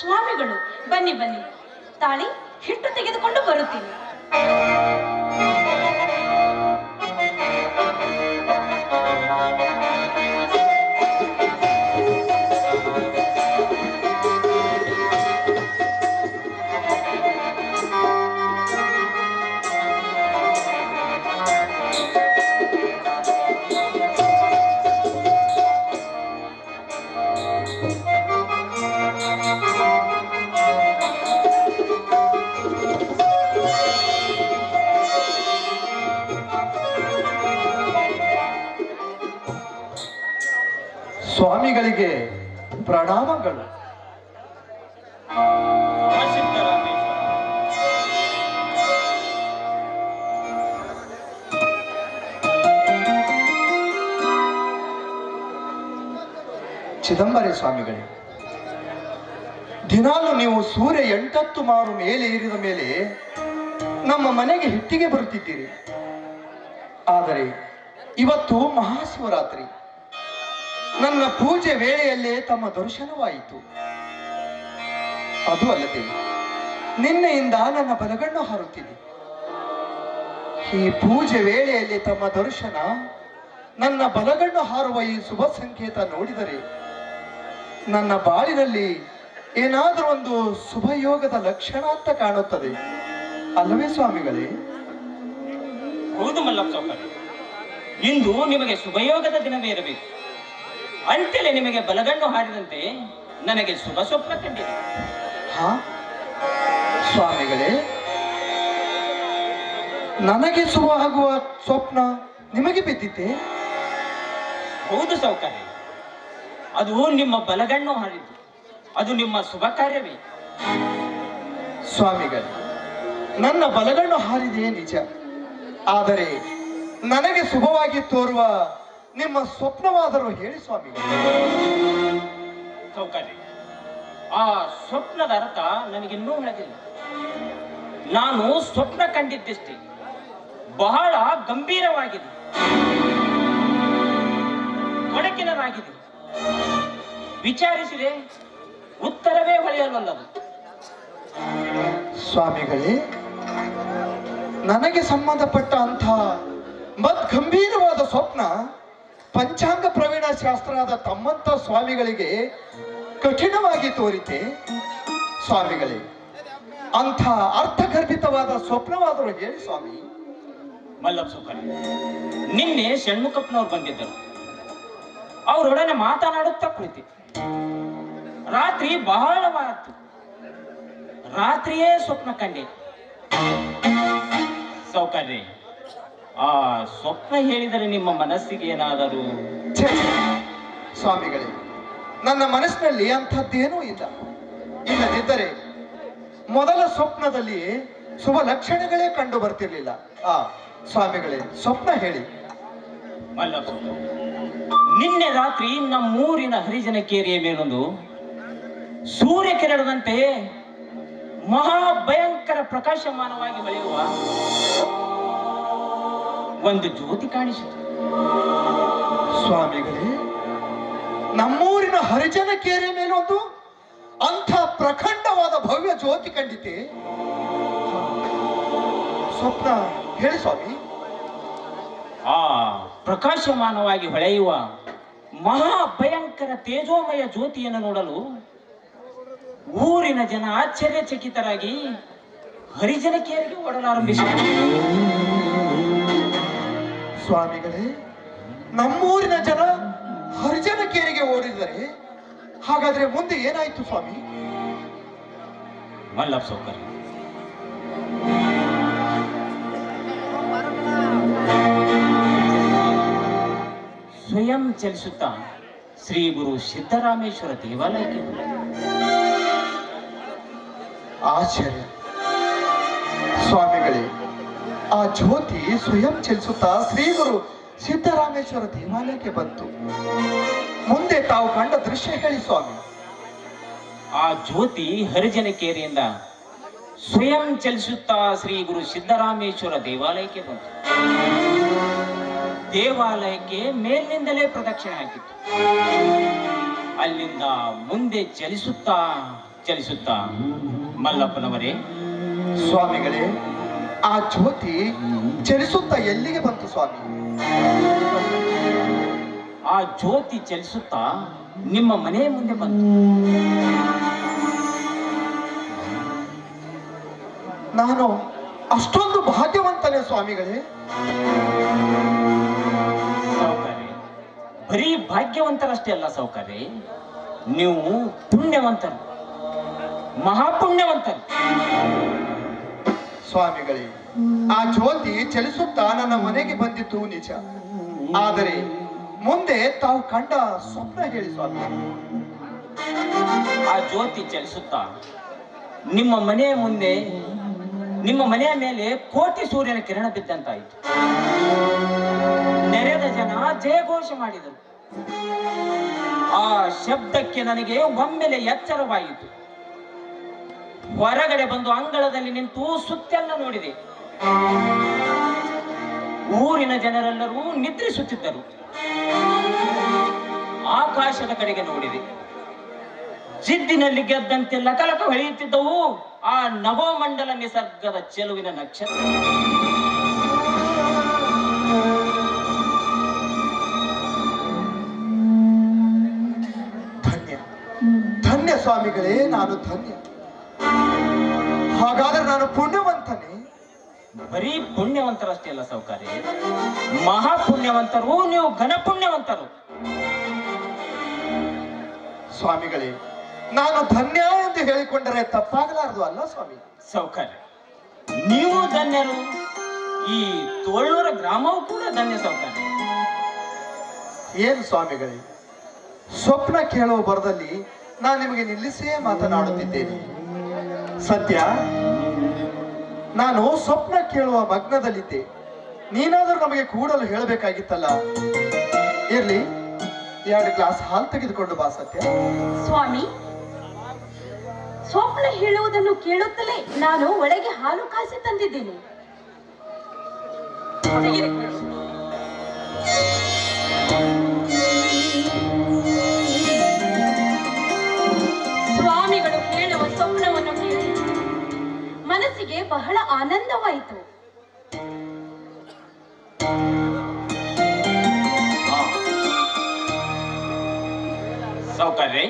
ಸ್ವಾಮಿಗಳು ಬನ್ನಿ ಬನ್ನಿ ತಾಳಿ ಹಿಟ್ಟು ತೆಗೆದುಕೊಂಡು ಬರುತ್ತೀನಿ. ಸ್ವಾಮಿಗಳಿಗೆ ಪ್ರಣಾಮಗಳು. ಚಿದಂಬರಿ ಸ್ವಾಮಿಗಳೇ, ದಿನಾಲು ನೀವು ಸೂರ್ಯ ಎಂಟತ್ತು ಮಾರು ಮೇಲೆ ಏರಿದ ಮೇಲೆ ನಮ್ಮ ಮನೆಗೆ ಹಿಟ್ಟಿಗೆ ಬರುತ್ತಿದ್ದೀರಿ. ಆದರೆ ಇವತ್ತು ಮಹಾಶಿವರಾತ್ರಿ. ನನ್ನ ಪೂಜೆ ವೇಳೆಯಲ್ಲೇ ತಮ್ಮ ದರ್ಶನವಾಯಿತು. ಅದು ಅಲ್ಲದೆ, ನಿನ್ನೆಯಿಂದ ನನ್ನ ಬಲಗಣ್ಣು ಹಾರುತ್ತಿದೆ. ಈ ಪೂಜೆ ವೇಳೆಯಲ್ಲಿ ತಮ್ಮ ದರ್ಶನ, ನನ್ನ ಬಲಗಣ್ಣು ಹಾರುವ ಈ ಶುಭ ಸಂಕೇತ ನೋಡಿದರೆ, ನನ್ನ ಬಾಳಿನಲ್ಲಿ ಏನಾದರೂ ಒಂದು ಶುಭಯೋಗದ ಲಕ್ಷಣ ಅಂತ ಕಾಣುತ್ತದೆ. ಅಲ್ಲವೇ ಸ್ವಾಮಿಗಳೇ? ಹೌದು ಮಲ್ಲಪ್ಪ ಇಂದು ನಿಮಗೆ ಶುಭಯೋಗದ ದಿನವೇ ಇರಬೇಕು. ಅಂತಲೇ ನಿಮಗೆ ಬಲಗಣ್ಣು ಹಾರಿದಂತೆ ನನಗೆ ಶುಭ ಸ್ವಪ್ನ ಕಂಡಿದೆ. ಹಾ? ಸ್ವಾಮಿಗಳೇ ನನಗೆ ಶುಭ ಆಗುವ ಸ್ವಪ್ನ ನಿಮಗೆ ಬಿದ್ದಿದ್ದೆ ಹೌದು ಸೌಕರ್ಯ. ಅದು ನಿಮ್ಮ ಬಲಗಣ್ಣು ಹಾರಿದ್ದು. ಅದು ನಿಮ್ಮ ಶುಭ ಕಾರ್ಯವೇ. ಸ್ವಾಮಿಗಳೇ ನನ್ನ ಬಲಗಣ್ಣು ಹಾರಿದೆಯೇ ನಿಜ. ಆದರೆ ನನಗೆ ಶುಭವಾಗಿ ತೋರುವ ನಿಮ್ಮ ಸ್ವಪ್ನವಾದರೂ ಹೇಳಿ ಸ್ವಾಮಿ. ಚೌಕಾಲಿ ಆ ಸ್ವಪ್ನದ ಅರ್ಥ ನನಗಿನ್ನೂ ಹೇಳಿಲ್ಲ ನಾನು ಸ್ವಪ್ನ ಕಂಡಿದ್ದಷ್ಟೇ. ಬಹಳ ಗಂಭೀರವಾಗಿದೆ. ಕೊಡಕಿನದಾಗಿದೆ ವಿಚಾರಿಸಿದೆ ಉತ್ತರವೇ ಹೊಳೆಯಲಲ್ಲದು ಸ್ವಾಮಿಗಳೇ ನನಗೆ ಸಂಬಂಧಪಟ್ಟ ಅಂತ ಮತ್ ಗಂಭೀರವಾದ ಸ್ವಪ್ನ ಪಂಚಾಂಗ ಪ್ರವೀಣ ಶಾಸ್ತ್ರದ ತಮ್ಮಂತ ಸ್ವಾಮಿಗಳಿಗೆ ಕಠಿಣವಾಗಿ ತೋರಿತೆ ಸ್ವಾಮಿಗಳೇ. ಅಂಥ ಅರ್ಥಗರ್ಭಿತವಾದ ಸ್ವಪ್ನವಾದರೂ ಹೇಳಿ ಸ್ವಾಮಿ. ಮಲ್ಲಪ್ಪ ನಿನ್ನೆ ಷಣ್ಮುಖಪ್ಪನವ್ರು ಬಂದಿದ್ದರು. ಅವರೊಡನೆ ಮಾತನಾಡುತ್ತಾ ಕುಳಿತಿ. ರಾತ್ರಿ ಬಹಳವಾಯಿತು. ರಾತ್ರಿಯೇ ಸ್ವಪ್ನ ಕಂಡೆ. ಸೌಕರ್ಯ. ಆ ಸ್ವಪ್ನ ಹೇಳಿದರೆ ನಿಮ್ಮ ಮನಸ್ಸಿಗೆ ಏನಾದರೂ ಛೇ. ಸ್ವಾಮಿಗಳೇ ನನ್ನ ಮನಸ್ಸಿನಲ್ಲಿ ಅಂಥದ್ದೇನೂ ಇಲ್ಲ ಇಲ್ಲದಿದ್ದರೆ ಮೊದಲ ಸ್ವಪ್ನದಲ್ಲಿ ಶುಭ ಲಕ್ಷಣಗಳೇ ಕಂಡು ಬರ್ತಿರ್ಲಿಲ್ಲ ಆ ಸ್ವಾಮಿಗಳೇ ಸ್ವಪ್ನ ಹೇಳಿ ಮಲ್ಲಪ್ಪ. ನಿನ್ನೆ ರಾತ್ರಿ ನಮ್ಮೂರಿನ ಹರಿಜನ ಕೇರಿಯ ಮೇಲೊಂದು ಸೂರ್ಯ ಕಿರಣದಂತೆ ಮಹಾ ಭಯಂಕರ ಪ್ರಕಾಶಮಾನವಾಗಿ ಹೊಳೆಯುವ ಒಂದು ಜ್ಯೋತಿ ಕಾಣಿಸಿತು. ಸ್ವಾಮಿಗಳೇ, ನಮ್ಮೂರಿನ ಹರಿಜನ ಕೇರೆ ಮೇಲೊಂದು ಅಂಥ ಪ್ರಖಂಡವಾದ ಭವ್ಯ ಜ್ಯೋತಿ ಕಂಡಿತೆ. ಸ್ವಪ್ನ ಹೇಳಿ ಸ್ವಾಮಿ. ಆ ಪ್ರಕಾಶಮಾನವಾಗಿ ಹೊಳೆಯುವ ಮಹಾ ಭಯಂಕರ ತೇಜೋಮಯ ಜ್ಯೋತಿಯನ್ನು ನೋಡಲು ಊರಿನ ಜನ ಆಶ್ಚರ್ಯಚಕಿತರಾಗಿ ಹರಿಜನ ಕೇರಿಗೆ ಓಡಲಾರಂಭಿಸಿದರು. ಸ್ವಾಮಿಗಳೇ ನಮ್ಮೂರಿನ ಜನ ಹರಿಜನ ಕೇರಿಗೆ ಓಡಿದರೆ ಹಾಗಾದ್ರೆ ಮುಂದೆ ಏನಾಯ್ತು ಸ್ವಾಮಿ? ಮಲ್ಲಪ್ಪ ಸೌಕರ್ಯ. ಸ್ವಯಂ ಚಲಿಸುತ್ತಾ ಶ್ರೀ ಗುರು ಸಿದ್ದರಾಮೇಶ್ವರ ದೇವಾಲಯಕ್ಕೆ ಆಚಾರ್ಯ ಆಶ್ಚರ್ಯ ಸ್ವಾಮಿಗಳೇ ಆ ಜ್ಯೋತಿ ಸ್ವಯಂ ಚಲಿಸುತ್ತಾ ಶ್ರೀ ಗುರು ಸಿದ್ದರಾಮೇಶ್ವರ ದೇವಾಲಯಕ್ಕೆ ಬಂತು. ಮುಂದೆ ತಾವು ಕಂಡ ದೃಶ್ಯ ಹೇಳಿ ಸ್ವಾಮಿ. ಆ ಜ್ಯೋತಿ ಹರಿಜನ ಕೇರಿಯಿಂದ ಸ್ವಯಂ ಚಲಿಸುತ್ತಾ ಶ್ರೀ ಗುರು ಸಿದ್ದರಾಮೇಶ್ವರ ದೇವಾಲಯಕ್ಕೆ ಬಂತು. ದೇವಾಲಯಕ್ಕೆ ಮೇಲಿನಿಂದಲೇ ಪ್ರದಕ್ಷಿಣೆ ಹಾಕಿತ್ತು. ಅಲ್ಲಿಂದ ಮುಂದೆ ಚಲಿಸುತ್ತಾ ಚಲಿಸುತ್ತಾ. ಮಲ್ಲಪ್ಪನವರೇ, ಸ್ವಾಮಿಗಳೇ ಆ ಜ್ಯೋತಿ ಚಲಿಸುತ್ತಾ ಎಲ್ಲಿಗೆ ಬಂತು ಸ್ವಾಮಿ? ಆ ಜ್ಯೋತಿ ಚಲಿಸುತ್ತಾ ನಿಮ್ಮ ಮನೆಯ ಮುಂದೆ ಬಂತು. ನಾನು ಅಷ್ಟೊಂದು ಭಾಗ್ಯವಂತನೇ ಸ್ವಾಮಿಗಳೇ. ಸೌಕರ್ಯ ಬರೀ ಭಾಗ್ಯವಂತರಷ್ಟೇ ಅಲ್ಲ ಸೌಕರ್ಯ ನೀವು ಪುಣ್ಯವಂತರು ಮಹಾಪುಣ್ಯವಂತರು. ಸ್ವಾಮಿಗಳೇ, ಆ ಜ್ಯೋತಿ ಚಲಿಸುತ್ತಾ ನನ್ನ ಮನೆಗೆ ಬಂದಿತ್ತು ನಿಜ. ಆದರೆ ಮುಂದೆ ತಾವು ಕಂಡ ಸ್ವಪ್ನ ಹೇಳಿ ಸ್ವಾಮಿ. ಆ ಜ್ಯೋತಿ ಚಲಿಸುತ್ತಾ ನಿಮ್ಮ ಮನೆಯ ಮುಂದೆ, ನಿಮ್ಮ ಮನೆಯ ಮೇಲೆ ಕೋಟಿ ಸೂರ್ಯನ ಕಿರಣ ಬಿದ್ದಂತಾಯಿತು. ನೆರೆದ ಜನ ಜಯಘೋಷ ಮಾಡಿದರು. ಆ ಶಬ್ದಕ್ಕೆ ನನಗೆ ಒಮ್ಮೆಲೆ ಎಚ್ಚರವಾಯಿತು. ಹೊರಗಡೆ ಬಂದು ಅಂಗಳದಲ್ಲಿ ನಿಂತು ಸುತ್ತೆಲ್ಲ ನೋಡಿದೆ. ಊರಿನ ಜನರೆಲ್ಲರೂ ನಿದ್ರಿಸುತ್ತಿದ್ದರು. ಆಕಾಶದ ಕಡೆಗೆ ನೋಡಿದೆ. ಜಿದ್ದಿನಲ್ಲಿ ಗೆದ್ದಂತೆಲ್ಲ ಕಲಕ ಹೊಳೆಯುತ್ತಿದ್ದವು. ಆ ನವಮಂಡಲ ನಿಸರ್ಗದ ಚೆಲುವಿನ ನಕ್ಷತ್ರ. ಧನ್ಯ. ಧನ್ಯ ಸ್ವಾಮಿಗಳೇ, ನಾನು ಧನ್ಯ. ಹಾಗಾದ್ರೆ ನಾನು ಪುಣ್ಯವಂತನೇ? ಬರೀ ಪುಣ್ಯವಂತರಷ್ಟೇ ಅಲ್ಲ ಸೌಕರ್ಯ ಮಹಾಪುಣ್ಯವಂತರು ನೀವು ಘನಪುಣ್ಯವಂತರು. ಸ್ವಾಮಿಗಳೇ ನಾನು ಧನ್ಯ ಎಂದು ಹೇಳಿಕೊಂಡರೆ ತಪ್ಪಾಗಲಾರದು ಅಲ್ಲ ಸ್ವಾಮಿ? ಸೌಕರ್ಯ ನೀವು ಧನ್ಯರು. ಈ ತೋಳೂರ ಗ್ರಾಮವು ಕೂಡ ಧನ್ಯ ಸೌಕರ್ಯ ಏನು ಸ್ವಾಮಿಗಳೇ ಸ್ವಪ್ನ ಕೇಳುವ ಬರದಲ್ಲಿ ನಾನು ನಿಮಗೆ ನಿಲ್ಲಿಸಿಯೇ ಮಾತನಾಡುತ್ತಿದ್ದೇನೆ. ಸತ್ಯ? ನಾನು ಸ್ವಪ್ನ ಕೇಳುವ ಮಗ್ನದಲ್ಲಿದ್ದೆ. ನೀನಾದರೂ ನಮಗೆ ಕೂಡಲು ಹೇಳಬೇಕಾಗಿತ್ತಲ್ಲ? ಇರ್ಲಿ, ಎರಡು ಗ್ಲಾಸ್ ಹಾಲು ತೆಗೆದುಕೊಂಡು ಬಾ ಸತ್ಯ. ಸ್ವಾಮಿ, ಸ್ವಪ್ನ ಹೇಳುವುದನ್ನು ಕೇಳುತ್ತಲೇ ನಾನು ಒಳಗೆ ಹಾಲು ಕಾಸಿ ತಂದಿದ್ದೇನೆ. ಮನಸ್ಸಿಗೆ ಬಹಳ ಆನಂದವಾಯಿತು. ಸೌಕರ್ಯ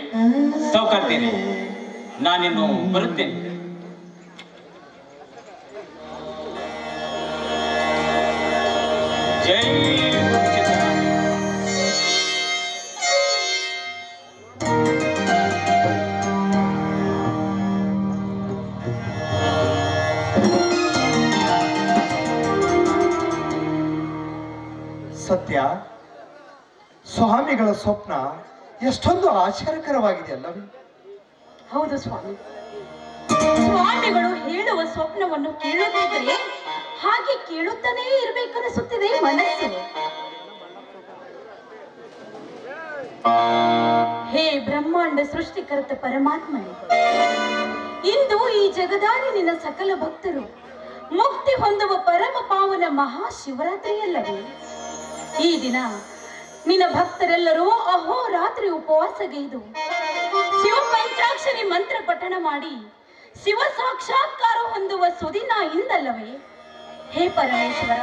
ಸೌಕರ್ಯ ನಾನಿನ್ನು ಬರುತ್ತೇನೆ. ಸ್ವಾಮಿಗಳ ಸ್ವಪ್ನ ಎಷ್ಟೊಂದು ಆಶ್ಚರ್ಯಕರವಾಗಿದೆ ಅಲ್ಲವೇ ಹೌದು ಸ್ವಾಮಿ. ಸ್ವಾಮಿಗಳು ಹೇಳುವ ಸ್ವಪ್ನವನ್ನು ಕೇಳುತ್ತಿದ್ದರೆ ಹಾಗೆ ಕೇಳುತ್ತಾನೇ ಇರಬೇಕನ್ನಿಸುತ್ತಿದೆ ಮನಸ್ಸು. ಹೇ ಬ್ರಹ್ಮಾಂಡ ಸೃಷ್ಟಿಕರ್ತ ಪರಮಾತ್ಮನೇ, ಇಂದು ಈ ಜಗದಾರಿ ನಿನ್ನ ಸಕಲ ಭಕ್ತರು ಮುಕ್ತಿ ಹೊಂದುವ ಪರಮ ಪಾವನ ಮಹಾಶಿವರಾತ್ರಿಯಲ್ಲವೇ ಈ ದಿನ ನಿನ್ನ ಭಕ್ತರೆಲ್ಲರೂ ಅಹೋರಾತ್ರಿ ಉಪವಾಸಗೈದು ಶಿವ ಪಂಚಾಕ್ಷರಿ ಮಂತ್ರ ಪಠಣ ಮಾಡಿ. ಶಿವ ಸಾಕ್ಷಾತ್ಕಾರ ಹೊಂದುವ ಸುದಿನ ಇಂದಲ್ಲವೇ? ಹೇ ಪರಮೇಶ್ವರ,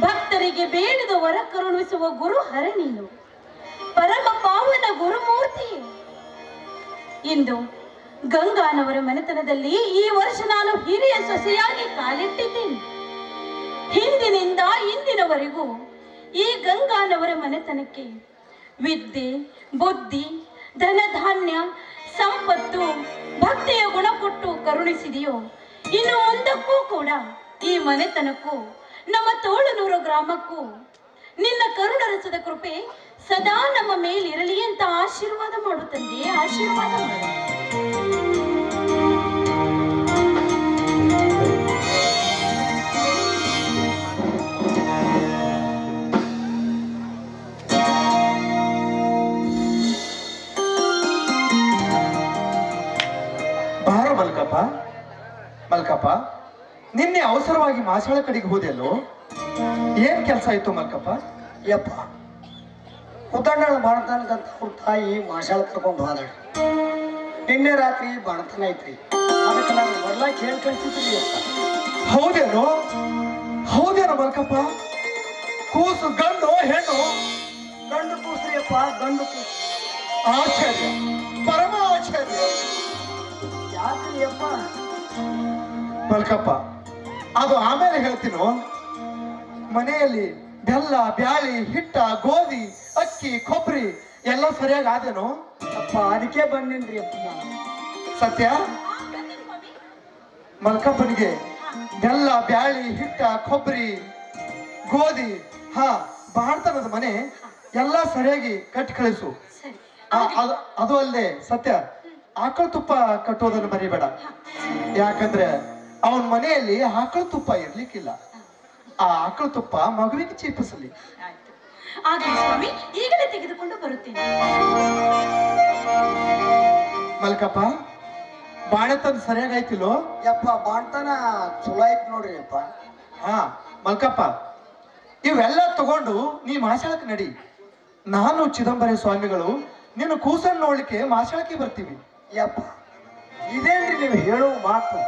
ಭಕ್ತರಿಗೆ ಬೇಡದ ವರ ಕರುಣಿಸುವ ಗುರು ಹರ ನೀನು. ಪರಮ ಪಾವನ ಗುರುಮೂರ್ತಿ. ಇಂದು ಗಂಗಾನವರ ಮನೆತನದಲ್ಲಿ ಈ ವರ್ಷ ನಾನು ಹಿರಿಯ ಸೊಸೆಯಾಗಿ ಕಾಲಿಟ್ಟಿದ್ದೇನೆ. ಹಿಂದಿನಿಂದ ಇಂದಿನವರೆಗೂ ಈ ಗಂಗಾನವರ ಮನೆತನಕ್ಕೆ ವಿದ್ಯೆ, ಬುದ್ಧಿ, ಧನಧಾನ್ಯ, ಸಂಪತ್ತು, ಭಕ್ತಿಯ ಗುಣ ಕೊಟ್ಟು ಕರುಣಿಸಿದೆಯೋ, ಇನ್ನು ಒಂದಕ್ಕೂ ಕೂಡ ಈ ಮನೆತನಕ್ಕೂ, ನಮ್ಮ ತೋಳನೂರು ಗ್ರಾಮಕ್ಕೂ ನಿನ್ನ ಕರುಣರಸದ ಕೃಪೆ ಸದಾ ನಮ್ಮ ಮೇಲಿರಲಿ ಅಂತ ಆಶೀರ್ವಾದ ಮಾಡು ಆಶೀರ್ವಾದ ಮಾಡು. ಅವಸರವಾಗಿ ಮಾಸಾಳ ಕಡೆಗೆ ಹೋದೆಲ್ಲೋ ಏನ್ ಕೆಲಸ ಆಯ್ತು ಮಲ್ಕಪ್ಪ ಯಪ್ಪ ಉತ್ತಂಡಳ ಬಾಣತನದಂತ ಅವ್ರ ತಾಯಿ ಮಾಸಾಳ ಕರ್ಕೊಂಡು ಹೋದಾಳ. ನಿನ್ನೆ ರಾತ್ರಿ ಬಾಣತನ ಐತ್ರಿ. ಅದಕ್ಕೆ ನಾನು ಬರ್ಲಾಕ್ ಹೇಳಿ ಕಳ್ಸಿದ್ರಿ ಹೌದೇನೋ? ಹೌದೇನು ಮಲ್ಕಪ್ಪ ಕೂಸು, ಗಂಡು, ಹೆಣ್ಣು? ಗಂಡು ಕೂಸ್ರಿಯಪ್ಪ ಗಂಡು ಕೂಸು ಆಶ್ಚರ್ಯ. ಪರಮ ಆಶ್ಚರ್ಯ. ಯಾಕ್ರಿಯಪ್ಪ ಮಲ್ಕಪ್ಪ ಅದು ಆಮೇಲೆ ಹೇಳ್ತೀನೋ ಮನೆಯಲ್ಲಿ ಬೆಲ್ಲ ಬ್ಯಾಳಿ ಹಿಟ್ಟ ಗೋಧಿ ಅಕ್ಕಿ ಕೊಬ್ಬರಿ ಎಲ್ಲ ಸರಿಯಾಗಿ ಆದೇನು? ಅಪ್ಪ ಅದಕ್ಕೆ ಬಂದಿನ್ರಿ ಅಪ್ಪ ಸತ್ಯ? ಮಲ್ಕಪ್ಪನಿಗೆ ಬೆಲ್ಲ ಬ್ಯಾಳಿ ಹಿಟ್ಟ ಕೊಬ್ಬರಿ ಗೋಧಿ ಹಾ ಬಾಳ್ತನದ ಮನೆ ಎಲ್ಲ ಸರಿಯಾಗಿ ಕಟ್ಟಿ ಕಳಿಸು. ಅದು ಅಲ್ಲದೆ ಸತ್ಯ ಆಕಳ ತುಪ್ಪ ಕಟ್ಟೋದನ್ನು ಮರಿಬೇಡ. ಯಾಕಂದ್ರೆ ಅವನ ಮನೆಯಲ್ಲಿ ಆಕಳ ತುಪ್ಪ ಇರ್ಲಿಕ್ಕಿಲ್ಲ. ಆ ಆಕಳ ತುಪ್ಪ ಮಗುವಿಗೆ ಚೀಪಿಸಲಿ. ಆಯ್ತು. ಆಗಲಿ ಸ್ವಾಮಿ ಈಗಲೇ ತೆಗೆದುಕೊಂಡು ಬರುತ್ತೇನೆ. ಮಲ್ಕಪ್ಪ ಬಾಣತನ ಸರಿಯಾಗಾಯ್ತಿಲ್ಲೋ ಯಪ್ಪ ಬಾಣತನ ಚಲೋ ಐತ್ ನೋಡ್ರಿ ಅಪ್ಪ ಹಾ ಮಲ್ಕಪ್ಪ ಇವೆಲ್ಲ ತಗೊಂಡು ನೀ ಮಾಸಾಳಕ್ಕೆ ನಡಿ. ನಾನು ಚಿದಂಬರ ಸ್ವಾಮಿಗಳು ನಿನ್ನ ಕೂಸನ್ನು ನೋಡ್ಲಿಕ್ಕೆ ಮಾಸಾಳಕ್ಕೆ ಬರ್ತೀವಿ. ಯಪ್ಪ ಇದೇನ್ರಿ ನೀವು ಹೇಳೋ ಮಾತು?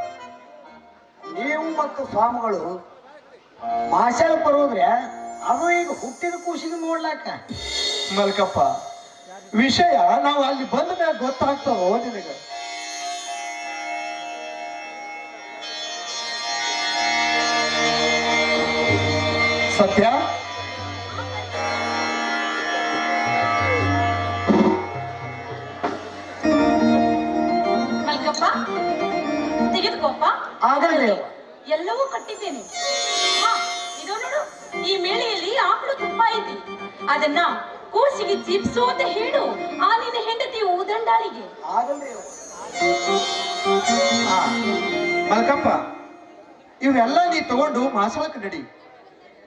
ನೀವು ಮತ್ತು ಸ್ವಾಮಿಗಳು? ಮಾಸಲ್ ಬರೋದ್ರೆ ಅದು ಈಗ ಹುಟ್ಟಿದ ಕೂಸಿಗೆ ನೋಡ್ಲಾಕ. ಮಲ್ಕಪ್ಪ, ವಿಷಯ ನಾವು ಅಲ್ಲಿ ಬಂದ ಮೇಲೆ ಗೊತ್ತಾಗ್ತದೋ ನಿನಗೆ? ಸತ್ಯ? ಆಗಲ್ರಿ. ಎಲ್ಲವೂ ಕಟ್ಟಿದ್ದೇನೆ. ಹಾ ಇದು ನೋಡು ಈ ಮೇಳೆಯಲ್ಲಿ ಆಕಳು ತುಪ್ಪ ಇದೆ ಅದನ್ನ ಕೂಸಿಗೆ ಜಿಪ್ಸು ಅಂತ ಹೇಳು ಆ ನಿನ್ನ ಹೆಂಡತಿ ಹಾ ಮಲ್ಕಪ್ಪ ಇವೆಲ್ಲ ನೀ ತಗೊಂಡು ಮಾಸಾಳಕ್ಕೆ ನಡಿ.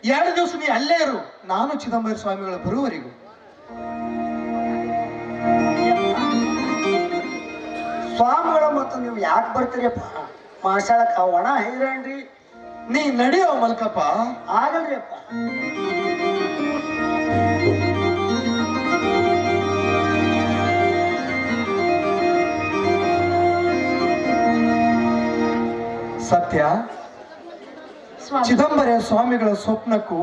ಎರಡು ದಿವಸ ನೀ ಅಲ್ಲೇ ಇರು ನಾನು ಚಿದಂಬರ ಸ್ವಾಮಿಗಳ ಬರುವವರೆಗೂ. ಸ್ವಾಮಿಗಳ ಮತ್ತು ನೀವು ಯಾಕೆ ಮಾಶಾಳಕ್ಕ ಒಣ ಹೈರಾಣ್ರಿ. ನೀ ನಡಿಯೋ ಮಲ್ಕಪ್ಪ. ಆಗಲ್ರಿ ಅಪ್ಪ ಸತ್ಯ ಚಿದಂಬರ ಸ್ವಾಮಿಗಳ ಸ್ವಪ್ನಕ್ಕೂ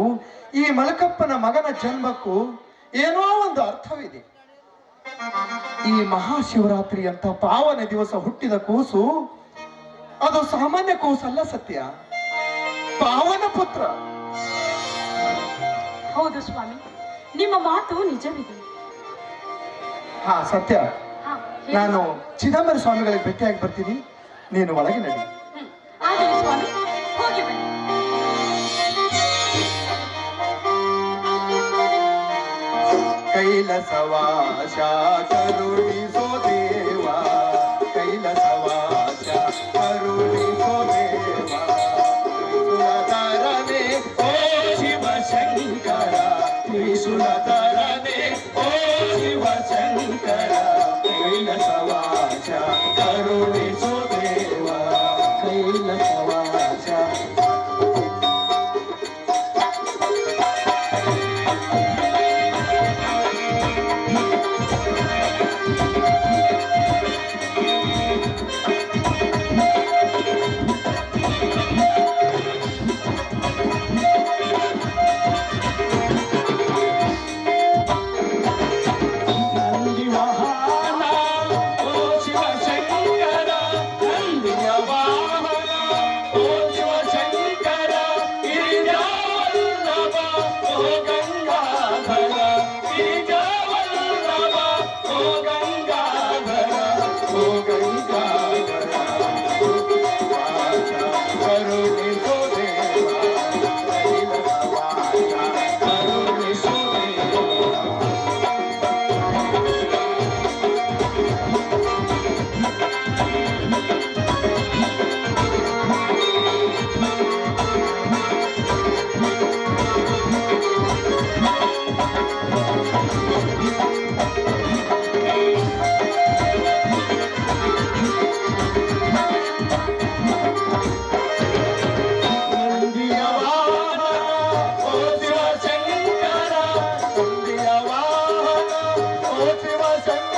ಈ ಮಲಕಪ್ಪನ ಮಗನ ಜನ್ಮಕ್ಕೂ ಏನೋ ಒಂದು ಅರ್ಥವಿದೆ. ಈ ಮಹಾಶಿವರಾತ್ರಿ ಅಂತ ಪಾವನ ದಿವಸ ಹುಟ್ಟಿದ ಕೂಸು ಅದು ಸಾಮಾನ್ಯ ಕೂಸಲ್ಲ ಸತ್ಯ. ಪಾವನ ಪುತ್ರ. ಹೌದು ಸ್ವಾಮಿ ನಿಮ್ಮ ಮಾತು ನಿಜವಿದೆ. ಹಾ ಸತ್ಯ. ಹಾ, ಹೇಳಿ. ನಾನು ಚಿದಂಬರ ಸ್ವಾಮಿಗಳಿಗೆ ಭೇಟಿಯಾಗಿ ಬರ್ತೀನಿ. ನೀನು ಒಳಗೆ ನಡಿ. ಹ್ಮ್. ಆಗಲಿ ಸ್ವಾಮಿ ಹೋಗಿ ಬನ್ನಿ. ಕೈಲಸವಾಶ ಕರುಣಿ Sangha.